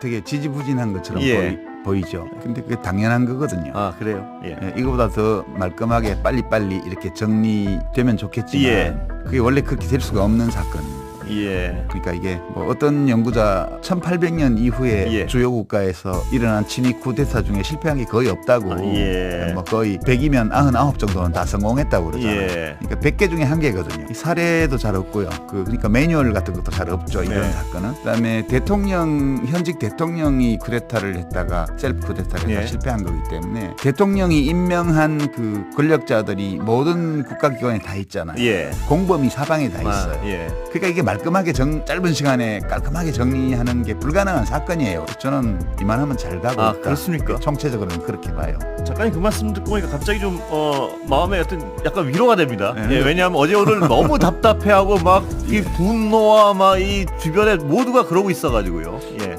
되게 지지부진한 것처럼 예. 보이, 죠 근데 그게 당연한 거거든요. 아 그래요. 예. 예, 이거보다 더 말끔하게 빨리빨리 이렇게 정리되면 좋겠지만 예. 그게 원래 그렇게 될 수가 없는 사건. 예. 그러니까 이게 뭐 어떤 연구자 1800년 이후에 예. 주요 국가에서 일어난 친위 쿠데타 중에 실패한 게 거의 없다고 아, 예. 뭐 거의 100이면 99 정도는 다 성공했다고 그러잖아요. 예. 그러니까 100개 중에 한 개거든요. 이 사례도 잘 없고요. 그 그러니까 매뉴얼 같은 것도 잘 없죠. 이런 네. 사건은. 그다음에 대통령 현직 대통령이 쿠데타를 했다가 셀프 쿠데타를 예. 실패한 거기 때문에 대통령이 임명한 그 권력자들이 모든 국가기관에 다 있잖아요. 예. 공범이 사방에 다 아, 있어요. 예. 그러니까 이게 말 끔하게 정, 짧은 시간에 깔끔하게 정리하는 게 불가능한 사건이에요. 저는 이만하면 잘 가고 아, 있다. 그렇습니까? 총체적으로는 그렇게 봐요. 작가님 그 말씀 듣고 보니까 갑자기 좀 어, 마음에 어떤 약간 위로가 됩니다. 네. 예, 왜냐하면 어제 오늘 너무 답답해하고 막 이 분노와 막 이 주변에 모두가 그러고 있어가지고요. 예.